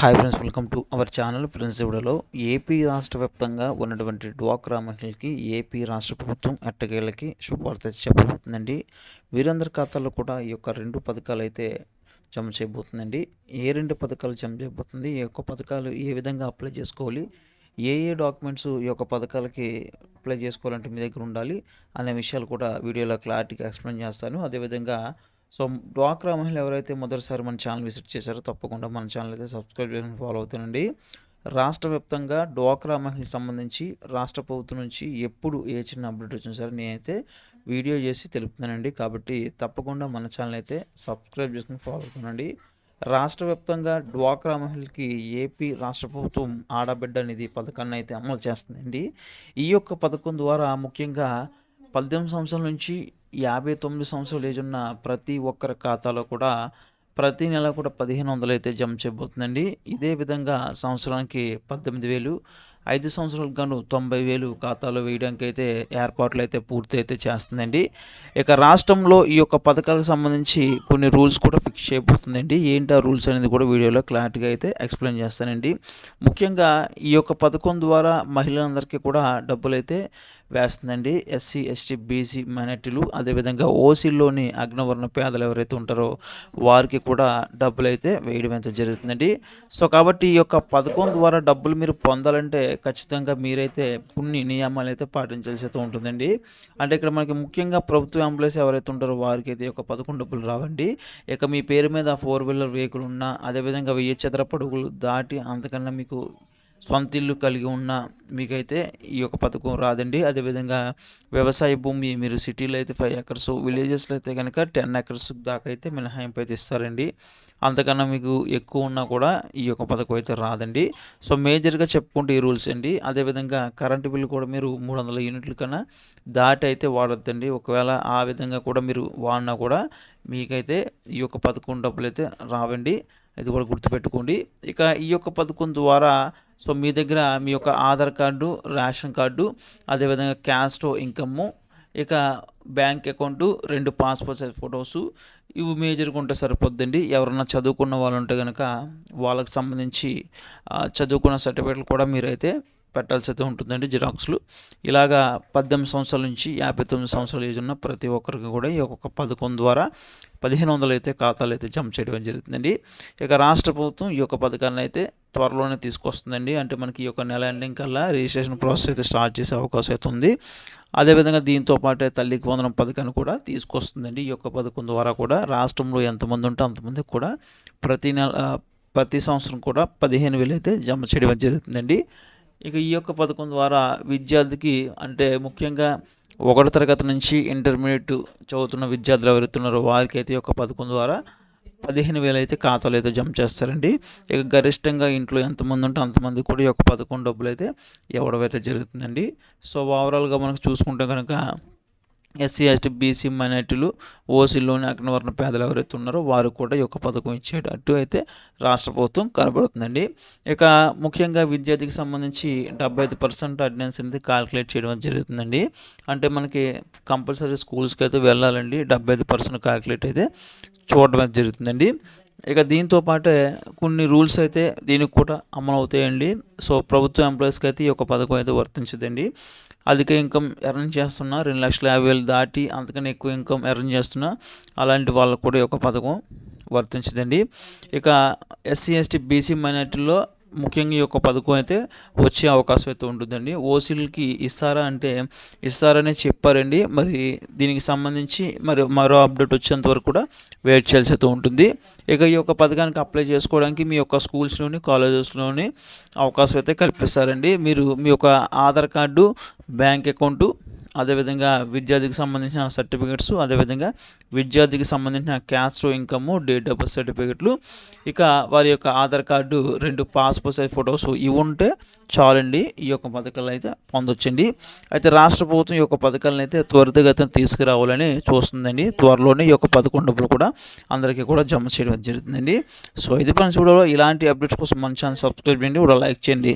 Hi friends welcome to our channel friends ఇవిడలో AP రాష్ట్ర వ్యాప్తంగా ఉన్నటువంటి డ్వాక్రా మహిళలకి ఏపీ రాష్ట్ర ప్రభుత్వం అట్టగేళ్ళకి శుభవార్త చెప్పబోతుందండి. వీరందరి ఖాతాల్లో కూడా ఈ యొక్క రెండు పథకాలు అయితే జమ చేయబోతుందండి. ఏ రెండు పథకాలు జమ చేయబోతుంది ఈ యొక్క పథకాలు ఏ విధంగా అప్లై చేసుకోవాలి ఏ ఏ డాక్యుమెంట్స్ ఈ యొక్క పథకాలకి అప్లై చేసుకోవాలంటే మీ దగ్గర ఉండాలి అనే విషయాలు కూడా వీడియోలో క్లారిటీగా ఎక్స్ప్లెయిన్ చేస్తాను. అదేవిధంగా సో డ్వాక్రా మహిళలు ఎవరైతే మొదటిసారి మన ఛానల్ విజిట్ చేశారో తప్పకుండా మన ఛానల్ అయితే సబ్స్క్రైబ్ చేసుకుని ఫాలో అవుతుందండి రాష్ట్ర వ్యాప్తంగా డ్వాక్రా మహిళలకు సంబంధించి రాష్ట్ర ప్రభుత్వం నుంచి ఎప్పుడు ఏ చిన్న అప్డేట్ వచ్చినా సరే నేనైతే వీడియో చేసి తెలుపుతున్నానండి. కాబట్టి తప్పకుండా మన ఛానల్ అయితే సబ్స్క్రైబ్ చేసుకుని ఫాలో అవుతానండి రాష్ట్ర వ్యాప్తంగా డ్వాక్రా మహిళలకి ఏపీ రాష్ట్ర ప్రభుత్వం ఆడబిడ్డ నిధి పథకాన్ని అయితే అమలు చేస్తుందండి. ఈ యొక్క పథకం ద్వారా ముఖ్యంగా పద్దెనిమిది సంవత్సరాల నుంచి యాభై తొమ్మిది సంవత్సరాలు ఏజ్ ఉన్న ప్రతి ఒక్కరి ఖాతాలో కూడా ప్రతి నెల కూడా పదిహేను వందలు అయితే జమ చేయబోతుందండి. ఇదే విధంగా సంవత్సరానికి పద్దెనిమిది వేలు ఐదు సంవత్సరాలకు గాను తొంభై వేలు ఖాతాలో వేయడానికి అయితే ఏర్పాట్లు అయితే పూర్తి అయితే చేస్తుందండి. ఇక రాష్ట్రంలో ఈ యొక్క పథకాలకు సంబంధించి కొన్ని రూల్స్ కూడా ఫిక్స్ చేయబోతుందండి. ఏంటి ఆ రూల్స్ అనేది కూడా వీడియోలో క్లారిటీగా అయితే ఎక్స్ప్లెయిన్ చేస్తానండి. ముఖ్యంగా ఈ యొక్క పథకం ద్వారా మహిళలందరికీ కూడా డబ్బులు అయితే వేస్తుందండి. ఎస్సీ ఎస్టీ బీసీ మైనార్టీలు అదేవిధంగా ఓసీలోని అగ్నవర్ణ పేదలు ఎవరైతే ఉంటారో వారికి కూడా డబ్బులు అయితే వేయడం అయితే జరుగుతుందండి. సో కాబట్టి ఈ యొక్క పథకం ద్వారా డబ్బులు మీరు పొందాలంటే ఖచ్చితంగా మీరైతే కొన్ని నియమాలు అయితే పాటించాల్సి అయితే ఉంటుందండి. అంటే ఇక్కడ మనకి ముఖ్యంగా ప్రభుత్వ ఎంప్లాయీస్ ఎవరైతే ఉంటారో వారికి అయితే ఒక పథకం డబ్బులు రావండి. ఇక మీ పేరు మీద ఫోర్ వీలర్ వెహికల్ ఉన్నా అదేవిధంగా వెయ్యి చదరపడుగులు దాటి అంతకన్నా మీకు సొంత ఇల్లు కలిగి ఉన్న మీకైతే ఈ యొక్క పథకం రాదండి. అదేవిధంగా వ్యవసాయ భూమి మీరు సిటీలో అయితే ఫైవ్ ఎకర్స్ విలేజెస్లో అయితే కనుక టెన్ ఎకర్స్ దాకా అయితే మినహాయింపు అయితే ఇస్తారండి. అంతకన్నా మీకు ఎక్కువ ఉన్నా కూడా ఈ యొక్క పథకం అయితే రాదండి. సో మేజర్గా చెప్పుకుంటే ఈ రూల్స్ అండి. అదేవిధంగా కరెంటు బిల్లు కూడా మీరు మూడు వందల యూనిట్ల కన్నా దాటి అయితే వాడొద్దండి. ఒకవేళ ఆ విధంగా కూడా మీరు వాడినా కూడా మీకైతే ఈ యొక్క పథకం డబ్బులు అయితే రావండి. ఇది కూడా గుర్తుపెట్టుకోండి. ఇక ఈ యొక్క పథకం ద్వారా సో మీ దగ్గర మీ యొక్క ఆధార్ కార్డు రేషన్ కార్డు అదేవిధంగా క్యాస్ట్ ఇన్కమ్ ఇక బ్యాంక్ అకౌంటు రెండు పాస్పోర్ట్ సైజ్ ఫొటోసు ఇవి మేజర్గా ఉంటే సరిపోద్దండి. ఎవరన్నా చదువుకున్న వాళ్ళు ఉంటే కనుక వాళ్ళకి సంబంధించి చదువుకున్న సర్టిఫికేట్లు కూడా మీరైతే పెట్టాల్సి అయితే ఉంటుందండి జిరాక్స్లు. ఇలాగా పద్దెనిమిది సంవత్సరాల నుంచి యాభై తొమ్మిది సంవత్సరాల ఏజ్ ఉన్న ప్రతి ఒక్కరికి కూడా ఈ ఒక్కొక్క పథకం ద్వారా పదిహేను వందలు అయితే ఖాతాలు అయితే జమ చేయడం జరుగుతుందండి. ఇక రాష్ట్ర ప్రభుత్వం ఈ యొక్క పథకాన్ని అయితే త్వరలోనే తీసుకొస్తుందండి. అంటే మనకి ఈ యొక్క నెల ఎండింగ్ కల్లా రిజిస్ట్రేషన్ ప్రాసెస్ అయితే స్టార్ట్ చేసే అవకాశం అయితే ఉంది. అదేవిధంగా దీంతో పాటే తల్లికి వందనం పథకాన్ని కూడా తీసుకొస్తుందండి. ఈ యొక్క పథకం ద్వారా కూడా రాష్ట్రంలో ఎంతమంది ఉంటే అంతమందికి కూడా ప్రతి నెల ప్రతి సంవత్సరం కూడా పదిహేను వేలు అయితే జమ చేయడం జరుగుతుందండి. ఇక ఈ యొక్క పథకం ద్వారా విద్యార్థికి అంటే ముఖ్యంగా ఒకటి తరగతి నుంచి ఇంటర్మీడియట్ చదువుతున్న విద్యార్థులు ఎవరుతున్నారో వారికి అయితే ఒక పథకం ద్వారా పదిహేను వేలు అయితే ఖాతాలు అయితే జమ చేస్తారండి. ఇక గరిష్టంగా ఇంట్లో ఎంతమంది ఉంటే అంతమంది కూడా ఈ యొక్క పథకం డబ్బులు అయితే ఇవ్వడం అయితే జరుగుతుందండి. సో ఓవరాల్గా మనకు చూసుకుంటే కనుక ఎస్సీ ఎస్టీ బీసీ మైనార్టీలు ఓసీలోని అగ్నవర్ణ పేదలు ఎవరైతే ఉన్నారో వారు కూడా ఈ యొక్క పథకం ఇచ్చేటట్టు అయితే రాష్ట్ర ప్రభుత్వం కనబడుతుందండి. ఇక ముఖ్యంగా విద్యార్థికి సంబంధించి డెబ్బై ఐదు పర్సెంట్ అటెండెన్స్ అనేది కాల్కులేట్ చేయడం జరుగుతుందండి. అంటే మనకి కంపల్సరీ స్కూల్స్కి అయితే వెళ్ళాలండి. డెబ్బై ఐదు పర్సెంట్ కాల్కులేట్ అయితే చూడడం జరుగుతుందండి. ఇక దీంతో పాటే కొన్ని రూల్స్ అయితే దీనికి కూడా అమలు అవుతాయండి సో ప్రభుత్వ ఎంప్లాయీస్కి అయితే ఈ యొక్క పథకం అయితే వర్తించదండి. అధిక ఇన్కమ్ ఎర్న్ చేస్తున్నా రెండు లక్షల యాభై వేలు దాటి అంతకన్నా ఎక్కువ ఇన్కమ్ ఎర్న్ చేస్తున్నా అలాంటి వాళ్ళకు కూడా ఈ యొక్క పథకం వర్తించదండి. ఇక ఎస్సీ ఎస్టీ బీసీ మైనార్టీల్లో ముఖ్యంగా ఈ యొక్క పథకం అయితే వచ్చే అవకాశం అయితే ఉంటుందండి. ఓసీలకి ఇస్తారా అంటే ఇస్తారని చెప్పారండి. మరి దీనికి సంబంధించి మరి మరో అప్డేట్ వచ్చేంత వరకు కూడా వెయిట్ చేయాల్సి అయితే ఉంటుంది. ఇక ఈ యొక్క పథకానికి అప్లై చేసుకోవడానికి మీ యొక్క స్కూల్స్లోని కాలేజెస్లోని అవకాశం అయితే కల్పిస్తారండి. మీరు మీ యొక్క ఆధార్ కార్డు బ్యాంక్ అకౌంటు అదేవిధంగా విద్యార్థికి సంబంధించిన సర్టిఫికెట్స్ అదేవిధంగా విద్యార్థికి సంబంధించిన caste income date of birth సర్టిఫికెట్లు. ఇక వారి యొక్క ఆధార్ కార్డు రెండు పాస్పోర్ట్ సైజ్ ఫొటోస్ ఇవి ఉంటే చాలండి. ఈ యొక్క పథకాలను అయితే పొందొచ్చండి. అయితే రాష్ట్ర ప్రభుత్వం ఈ యొక్క పథకాలను అయితే త్వరితగతిన తీసుకురావాలని చూస్తుందండి. త్వరలోనే ఈ యొక్క పథకం డబ్బులు కూడా అందరికీ కూడా జమ చేయడం జరుగుతుందండి. సో ఇది ఫ్రెండ్స్ కూడా ఇలాంటి అప్డేట్స్ కోసం మన ఛానల్ సబ్స్క్రైబ్ చేయండి. కూడా లైక్ చేయండి.